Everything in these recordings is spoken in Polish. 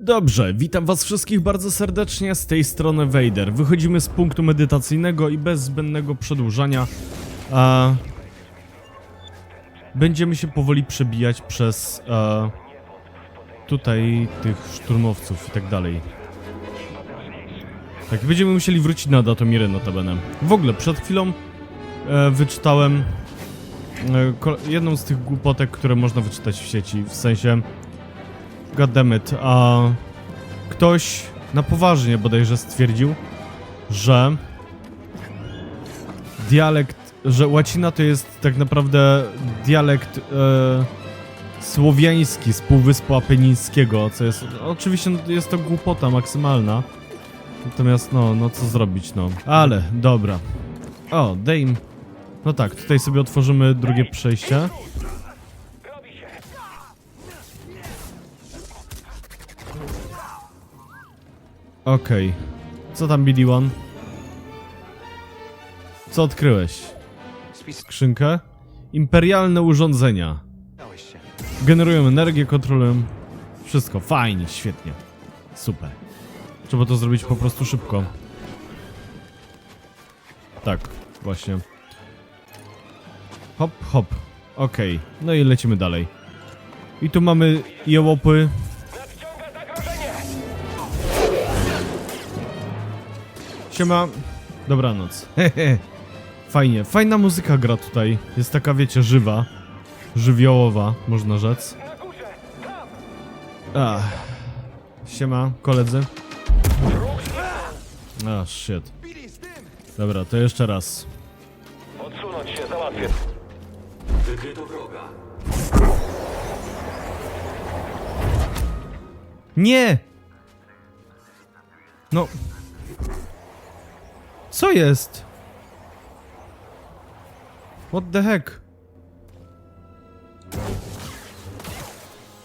Dobrze, witam was wszystkich bardzo serdecznie, z tej strony Vader. Wychodzimy z punktu medytacyjnego i bez zbędnego przedłużania a, będziemy się powoli przebijać przez a, tutaj tych szturmowców i tak dalej. Tak, będziemy musieli wrócić na Datomirę notabene. W ogóle, przed chwilą e, wyczytałem e, jedną z tych głupotek, które można wyczytać w sieci, w sensie... Goddammit, a ktoś na poważnie bodajże stwierdził, że dialekt, że łacina to jest tak naprawdę dialekt e, słowiański z Półwyspu Apenińskiego, co jest, oczywiście no, jest to głupota maksymalna, natomiast no, no co zrobić, no. Ale, dobra. O, Dame. No tak, tutaj sobie otworzymy drugie przejście. Okej. Co tam, BD-1? Co odkryłeś? Skrzynkę? Imperialne urządzenia. Generują energię, kontrolują... Wszystko. Fajnie, świetnie. Super. Trzeba to zrobić po prostu szybko. Tak, właśnie. Hop, hop. Okej. No i lecimy dalej. I tu mamy jełopy. Siema. Dobranoc. Hehe. Fajnie. Fajna muzyka gra tutaj. Jest taka, wiecie, żywa. Żywiołowa, można rzec. Ach. Siema, koledzy. A, shit. Dobra, to jeszcze raz. Odsunąć się, załatwię. Nie! No. Co jest? What the heck?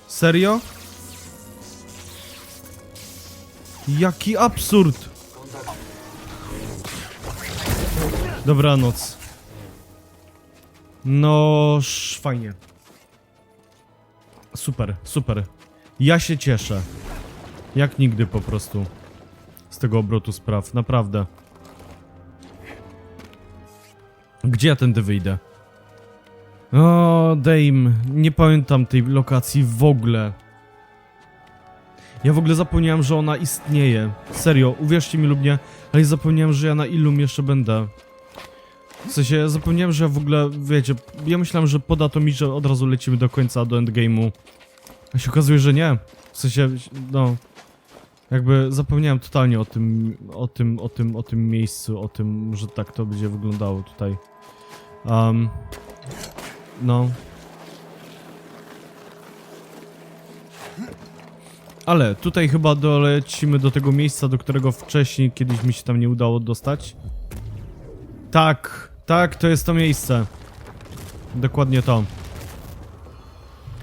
Serio? Jaki absurd! Dobranoc. No, fajnie. Super, super. Ja się cieszę. Jak nigdy po prostu. Z tego obrotu spraw, naprawdę. Gdzie ja tędy wyjdę? O, Dame, nie pamiętam tej lokacji w ogóle. Ja w ogóle zapomniałem, że ona istnieje. Serio, uwierzcie mi lub nie, ale zapomniałem, że ja na Illum jeszcze będę. W sensie, zapomniałem, że ja w ogóle, wiecie, ja myślałem, że mi, że od razu lecimy do końca, do endgame'u. A się okazuje, że nie. W sensie, no... Jakby zapomniałem totalnie o tym, o tym, o tym, o tym miejscu, o tym, że tak to będzie wyglądało tutaj. Um, no. Ale tutaj chyba dolecimy do tego miejsca, do którego wcześniej kiedyś mi się tam nie udało dostać. Tak, tak, to jest to miejsce. Dokładnie to.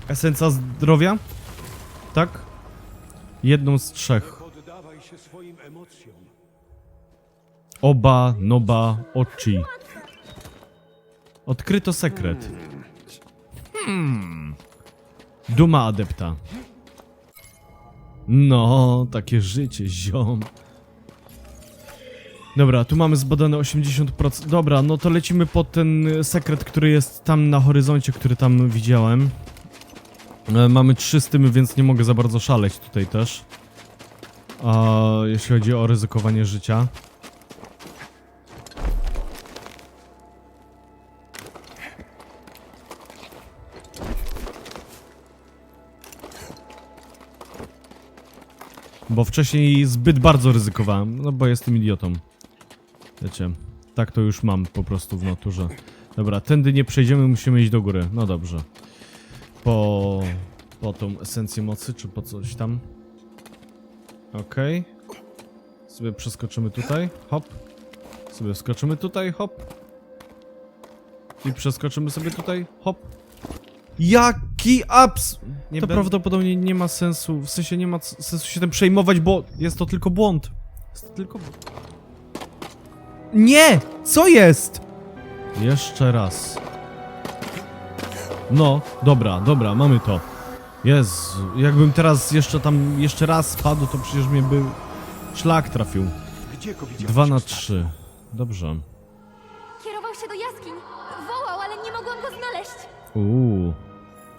Esencja zdrowia? Tak? Jedną z trzech. Oba, noba, oczy. Odkryto sekret. Hmm. Duma adepta. No, takie życie, ziom. Dobra, tu mamy zbadane 80%. Dobra, no to lecimy po ten sekret, który jest tam na horyzoncie, który tam widziałem. E, Mamy trzy stymy, więc nie mogę za bardzo szaleć tutaj też. A, jeśli chodzi o ryzykowanie życia. Bo wcześniej zbyt bardzo ryzykowałem, no bo jestem idiotą. Wiecie, tak to już mam po prostu w naturze. Dobra, tędy nie przejdziemy, musimy iść do góry. No dobrze. Po... po tą esencję mocy, czy po coś tam. Okej. Sobie przeskoczymy tutaj, hop. Sobie skoczymy tutaj, hop. I przeskoczymy sobie tutaj, hop. Jaki abs... Nie to prawdopodobnie nie ma sensu, w sensie nie ma sensu się tym przejmować, bo jest to tylko błąd. Jest to tylko błąd. Nie! Co jest? Jeszcze raz. No, dobra, dobra, mamy to. Jezu, jakbym teraz jeszcze tam jeszcze raz spadł, to przecież mnie by szlak trafił. Gdzie go widziałeś 2 na ostatnio? 3. Dobrze. Kierował się do jaskiń. Wołał, ale nie mogłam go znaleźć. Uuu.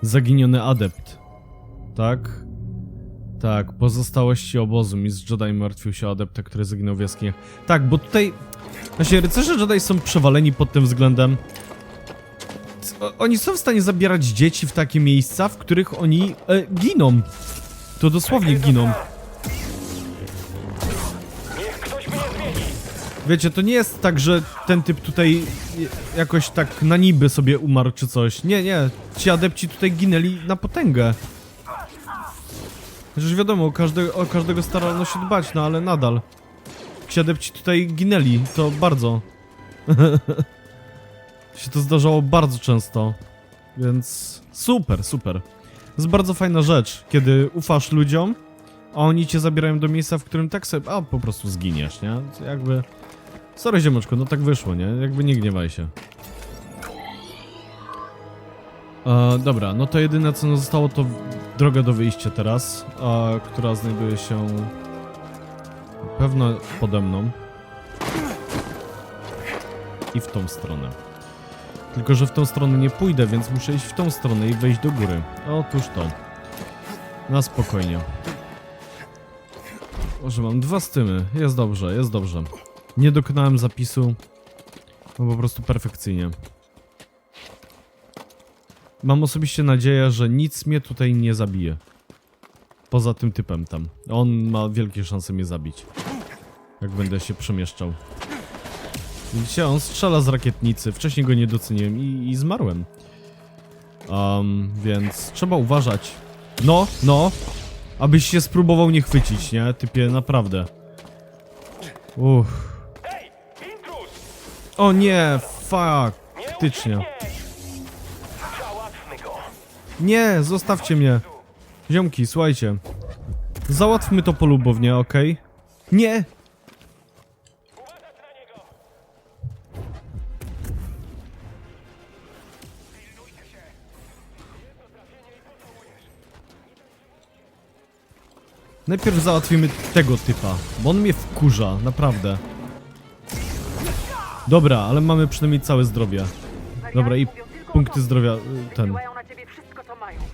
Zaginiony adept. Tak? Tak, pozostałości obozu. Mistrz Jedi martwił się o adepta, który zaginął w jaskiniach. Tak, bo tutaj... Właśnie, rycerze Jedi są przewaleni pod tym względem. Oni są w stanie zabierać dzieci w takie miejsca, w których oni e, giną. To dosłownie giną. Niech ktoś mnie zmieni! Wiecie, to nie jest tak, że ten typ tutaj jakoś tak na niby sobie umarł czy coś. Nie, nie. Ci adepci tutaj ginęli na potęgę. Przecież wiadomo, o, każde, o każdego starano się dbać, no ale nadal. Ci adepci tutaj ginęli, to bardzo. się to zdarzało bardzo często. Więc super, super. To jest bardzo fajna rzecz, kiedy ufasz ludziom, a oni cię zabierają do miejsca, w którym tak sobie, a po prostu zginiesz, nie? To jakby... Sorry ziomeczko, no tak wyszło, nie? Jakby nie gniewaj się. E, dobra, no to jedyne co nam zostało to droga do wyjścia teraz, e, która znajduje się pewno pode mną. I w tą stronę. Tylko, że w tą stronę nie pójdę, więc muszę iść w tą stronę i wejść do góry. Otóż to. Na spokojnie. Może mam dwa stymy. Jest dobrze, jest dobrze. Nie dokonałem zapisu. No po prostu perfekcyjnie. Mam osobiście nadzieję, że nic mnie tutaj nie zabije. Poza tym typem tam. On ma wielkie szanse mnie zabić. Jak będę się przemieszczał. Widzicie, on strzela z rakietnicy. Wcześniej go nie doceniłem i, i zmarłem. Um, więc trzeba uważać. No, no. Abyś się spróbował nie chwycić, nie? Typie, naprawdę. Uff. O nie. Faktycznie. Nie, zostawcie mnie. Ziomki, słuchajcie. Załatwmy to polubownie, okej? Nie! Najpierw załatwimy tego typa, bo on mnie wkurza, naprawdę. Dobra, ale mamy przynajmniej całe zdrowie. Dobra, i punkty zdrowia, y, ten,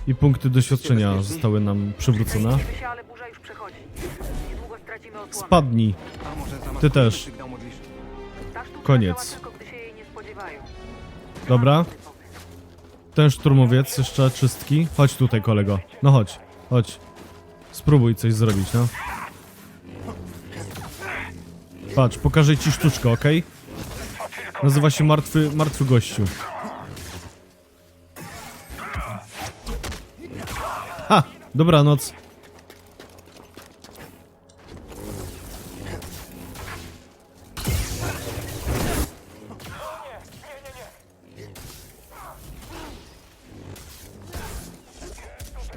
i punkty doświadczenia zostały nam przywrócone. Spadnij, ty też. Koniec. Dobra, ten szturmowiec, jeszcze czystki. Chodź tutaj, kolego. No chodź, chodź. Spróbuj coś zrobić, no. Patrz, pokażę ci sztuczkę, okej? Nazywa się martwy, martwy gościu. Ha! Dobranoc.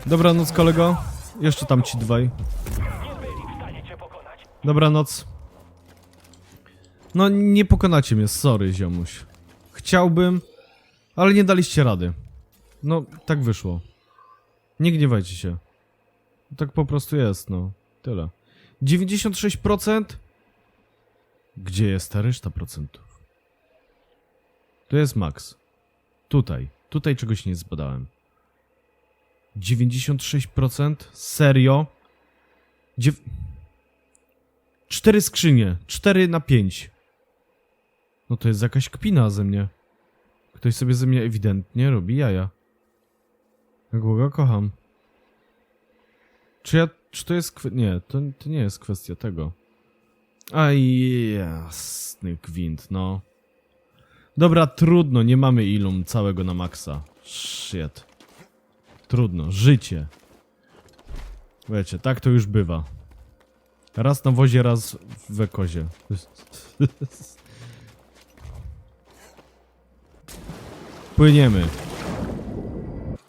Dobranoc, kolego. Jeszcze tam ci dwaj. Dobranoc. No, nie pokonacie mnie, sorry, ziomuś. Chciałbym, ale nie daliście rady. No, tak wyszło. Nie gniewajcie się. Tak po prostu jest, no. Tyle. 96%? Gdzie jest ta reszta procentów? To jest max. Tutaj. Tutaj czegoś nie zbadałem. 96%? Serio? Dziew... Cztery skrzynie. Cztery na pięć. No to jest jakaś kpina ze mnie. Ktoś sobie ze mnie ewidentnie robi jaja. Jak go kocham. Czy ja... Czy to jest. Nie, to, to nie jest kwestia tego. Aj, jasny gwint, no. Dobra, trudno, nie mamy ilum całego na maksa. Shit. Trudno, życie. Wiecie, tak to już bywa. Raz na wozie, raz w wekozie. Płyniemy.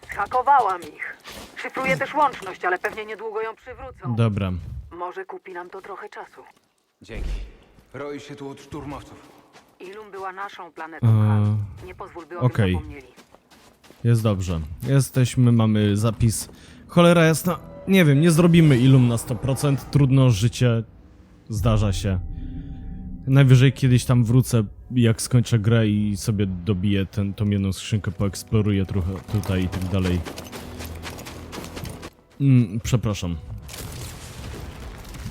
Hakowałam ich. Szyfruję też łączność, ale pewnie niedługo ją przywrócą. Dobra. Może kupi nam to trochę czasu. Dzięki. Roi się tu od szturmowców. Ilum była naszą planetą, Eee. Nie pozwól, by o okej. tym zapomnieli. Jest dobrze. Jesteśmy, mamy zapis Cholera jasna, nie wiem, nie zrobimy ilum na 100%, trudno, życie zdarza się. Najwyżej kiedyś tam wrócę, jak skończę grę i sobie dobiję ten, tą jedną skrzynkę, poeksploruję trochę tutaj i tak dalej. Mm, przepraszam.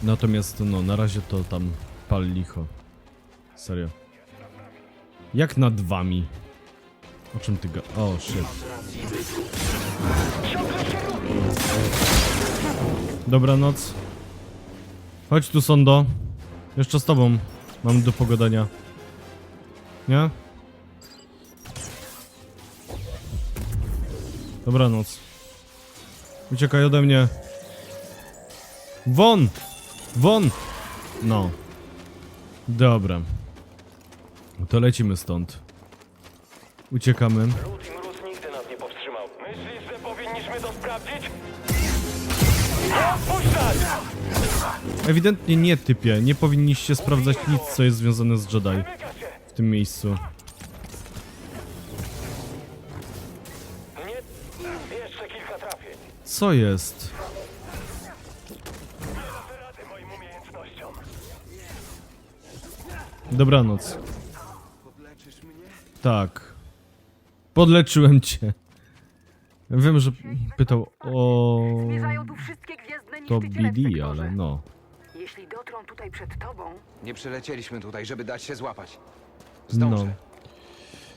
Natomiast, no, na razie to tam pal licho. Serio. Jak nad wami? O czym ty ga... O, shit. Dobranoc. Chodź tu, Sondo. Jeszcze z tobą mam do pogadania. Nie? Dobranoc. Uciekaj ode mnie. Won! Won! No. Dobra. To lecimy stąd. Uciekamy. Lud i mróz nigdy nas nie powstrzymał. Myślisz, że powinniśmy to sprawdzić? Odpuszczać! Ewidentnie nie, typie. Nie powinniście sprawdzać nic, co jest związane z Jedi się! w tym miejscu. Nie... Jeszcze kilka trafień. Co jest? Dasz rady moim umiejętnościom. Dobranoc. Tak. Podleczyłem cię. Wiem, że pytał o... Zmierzają tu wszystkie gwiezdne To niszczyciele w BD, sektorze. ale no. Jeśli dotrą tutaj przed tobą, Nie przylecieliśmy tutaj, żeby dać się złapać. No. Zdążę.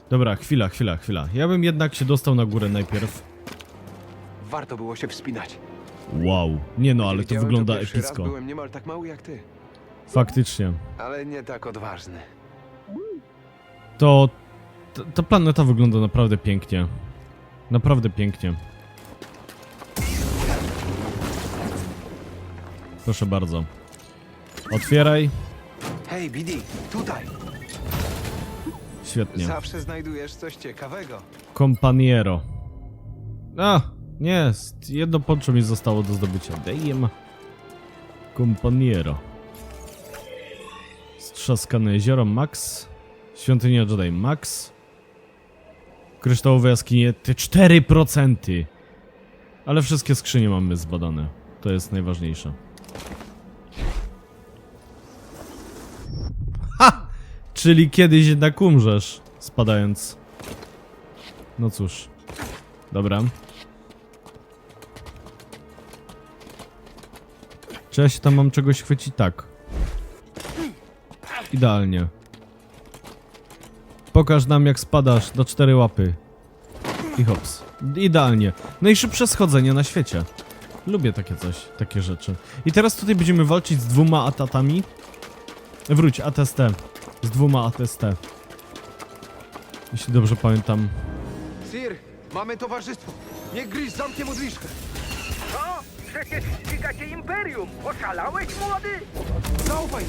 Dobra, chwila, chwila, chwila. Ja bym jednak się dostał na górę najpierw. Warto było się wspinać. Wow. Nie no, ale to Widziałem wygląda pierwszy Raz epicko. byłem niemal tak mały jak ty, Faktycznie. ale nie tak odważny. To... t- Ta planeta wygląda naprawdę pięknie. Naprawdę pięknie. Proszę bardzo. Otwieraj. Hej, BD, tutaj! Świetnie. Zawsze znajdujesz coś ciekawego. Companiero. A, nie, jedno poncho mi zostało do zdobycia. Damn. Companiero. Strzaskane jezioro Max. Świątynia Jedi Max. Kryształowe jaskinie te 4%. Ale wszystkie skrzynie mamy zbadane. To jest najważniejsze. Ha! Czyli kiedyś jednak umrzesz, spadając. No cóż. Dobra. Czy tam mam czegoś chwycić? Tak. Idealnie. Pokaż nam jak spadasz do cztery łapy. I hops. Idealnie. Najszybsze schodzenie na świecie. Lubię takie coś, takie rzeczy. I teraz tutaj będziemy walczyć z dwoma atatami. Wróć, ATST. Z dwoma ATST. Jeśli dobrze pamiętam. Sir, mamy towarzystwo. Niech gryź zamknie modliszkę. Co? Przecież ściga cię Imperium! Oszalałeś, młody? Zaufaj!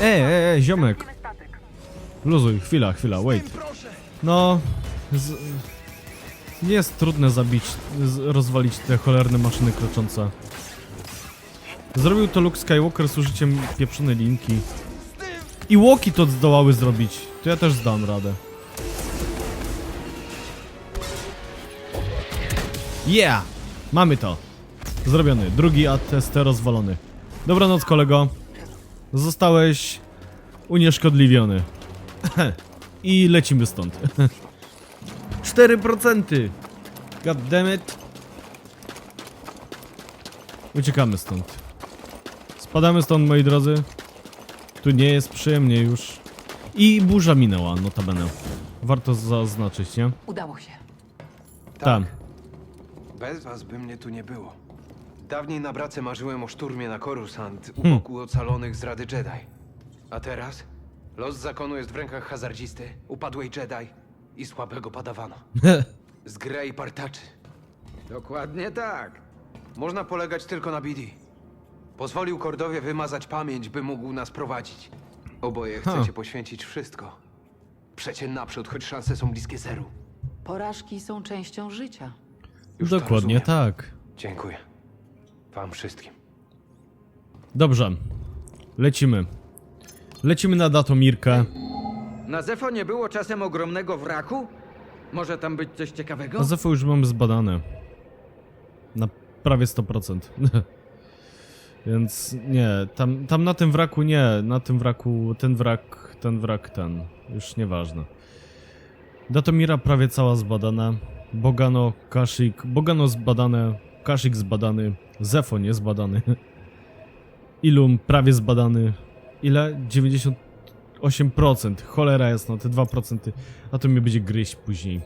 E, e, e, ziomek. wiemy statek. Luzuj, chwila, chwila, wait. No, z... nie jest trudne zabić, rozwalić te cholerne maszyny kroczące. Zrobił to Luke Skywalker z użyciem pieprzonej linki. I łoki to zdołały zrobić. To ja też zdam radę. Yeah! Mamy to. Zrobiony. Drugi ATST rozwalony. Dobranoc, kolego. Zostałeś unieszkodliwiony. I lecimy stąd. 4%! God damn it. Uciekamy stąd. Spadamy stąd, moi drodzy. Tu nie jest przyjemnie już. I burza minęła, notabene. Warto zaznaczyć, nie? Udało się. Tam. Bez was by mnie tu nie było. Dawniej na brace marzyłem o szturmie na Coruscant u Hmm. boku ocalonych z Rady Jedi. A teraz? Los zakonu jest w rękach hazardzisty, upadłej Jedi i słabego padawana. Z Grey partaczy. Dokładnie tak. Można polegać tylko na BD. Pozwolił Kordowie wymazać pamięć, by mógł nas prowadzić. Oboje Ha. chcecie poświęcić wszystko. Przecie naprzód, choć szanse są bliskie zeru. Porażki są częścią życia. Już to Dokładnie rozumiem. tak. Dziękuję. Wam wszystkim. Dobrze. Lecimy. Lecimy na Datomirkę. Na Zefo nie było czasem ogromnego wraku? Może tam być coś ciekawego? A Zefo już mamy zbadane. Na prawie 100%. Więc nie, tam, tam na tym wraku nie, na tym wraku, ten wrak, ten wrak, ten, już nieważne. Datomira prawie cała zbadana, Bogano, Kashyyyk, Bogano zbadane, Kashyyyk zbadany, Zefo nie zbadany, Ilum prawie zbadany, ile? 98%, cholera jasno, te 2%, a to mnie będzie gryźć później.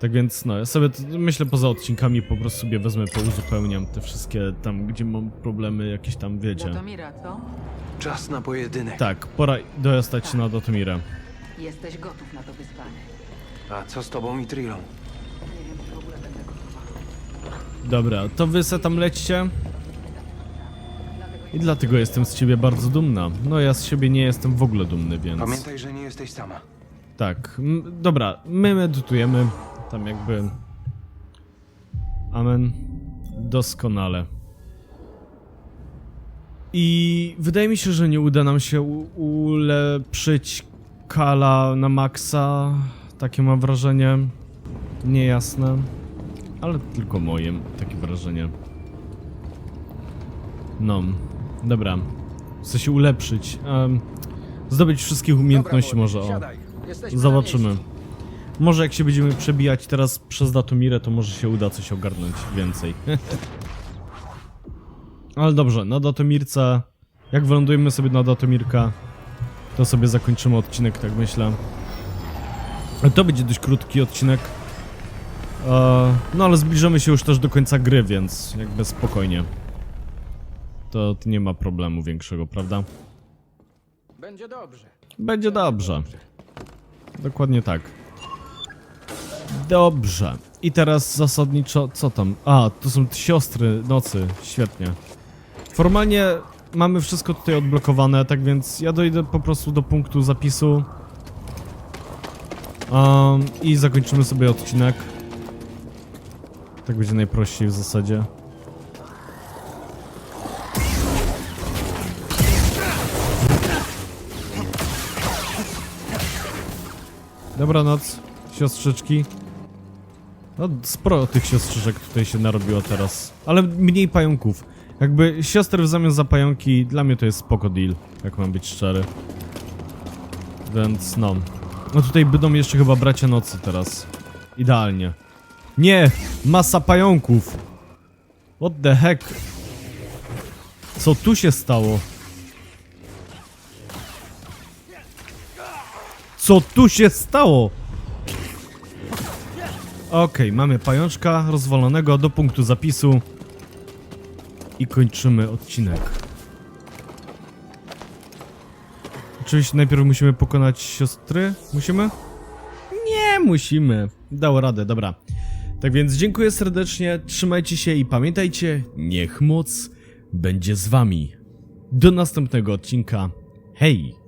Tak więc, no, ja sobie t- myślę poza odcinkami po prostu sobie wezmę, pouzupełniam te wszystkie tam, gdzie mam problemy, jakieś tam, wiecie. Datomira, co? Czas na pojedynek. Tak, pora dojastać się na Dotomirę. Jesteś gotów na to wyzwanie. A co z tobą i Trilą? Nie wiem, czy w ogóle będę gotowa. Dobra, to wy se tam lećcie. I dlatego jestem z ciebie bardzo dumna. No ja z siebie nie jestem w ogóle dumny, więc... Pamiętaj, że nie jesteś sama. Tak, dobra, my medytujemy, tam jakby... Amen. Doskonale. I wydaje mi się, że nie uda nam się ulepszyć Kala na maksa. Takie mam wrażenie. Niejasne. Ale tylko moje, takie wrażenie. No, dobra. Chcę się ulepszyć. em, zdobyć wszystkich umiejętności może, o. Zobaczymy. Może jak się będziemy przebijać teraz przez Datomirę, to może się uda coś ogarnąć więcej. Ale dobrze, na Datomirce, jak wylądujemy sobie na Datomirka, to sobie zakończymy odcinek, tak myślę. To będzie dość krótki odcinek. E, no ale zbliżamy się już też do końca gry, więc jakby spokojnie. To nie ma problemu większego, prawda? Będzie dobrze. Będzie dobrze. Dokładnie tak. Dobrze. I teraz zasadniczo, co tam? A, to są siostry nocy. Świetnie. Formalnie mamy wszystko tutaj odblokowane, tak więc ja dojdę po prostu do punktu zapisu. Um, I zakończymy sobie odcinek. Tak będzie najprościej w zasadzie. Dobranoc, siostrzyczki. No, sporo tych siostrzyczek tutaj się narobiło teraz. Ale mniej pająków. Jakby siostry w zamian za pająki, dla mnie to jest spoko deal, jak mam być szczery. Więc no. No tutaj będą jeszcze chyba bracia nocy teraz. Idealnie. Nie! Masa pająków! What the heck? Co tu się stało? Co tu się stało? Okej, mamy pajączka rozwalonego do punktu zapisu. I kończymy odcinek. Oczywiście najpierw musimy pokonać siostry. Musimy? Nie musimy. Dało radę, dobra. Tak więc dziękuję serdecznie, trzymajcie się i pamiętajcie, niech moc będzie z wami. Do następnego odcinka. Hej!